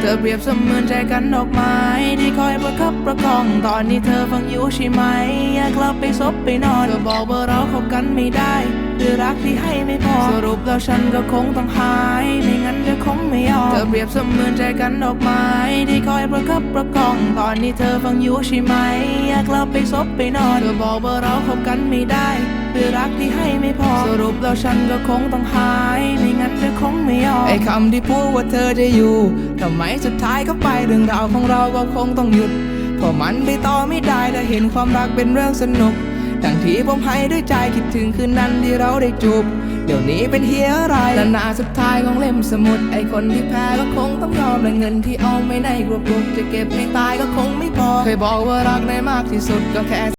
เปรียบเสมือนใจกันดอกไม้ที่คอยประคับประคองตอนนี้เธอฟังอยู่ใช่ไหม อยากกลับไปซบไปนอนเธอบอกว่าเราคบกันไม่ได้ด้วยรักที่ให้ไม่พอ สรุปแล้วฉันก็คงต้องหาย ไม่งั้นเธอคงไม่ยอมเธอเปรียบเสมือนใจกันดอกไม้ที่คอยประคับประคองตอนนี้เธอฟังอยู่ใช่ไหม อยากกลับไปซบไปนอนเธอบอกว่าเราคบกันไม่ได้ด้วยรักที่ให้ไม่พอ สรุปแล้วฉันก็คงต้องหายไม่ ไม่ยอมไอ้คำที่พูดว่าเธอจะอยู่ทำไมสุดท้ายก็ไปเรื่องราวของเราก็คงต้องหยุดเพราะมันไปต่อไม่ได้ถ้าเห็นความรักเป็นเรื่องสนุกดังที่ผมให้ด้วยใจคิดถึงคืนนั้นที่เราได้จูบเดี๋ยวนี้เป็นเฮียอะไรและนาสุดท้ายของเล่มสมุดไอคนที่แพ้ก็คงต้องยอมและเงินที่เอาไม่ในกระปุกจะเก็บไม่ตายก็คงไม่พอเคยบอกว่ารักในมากที่สุดก็แค่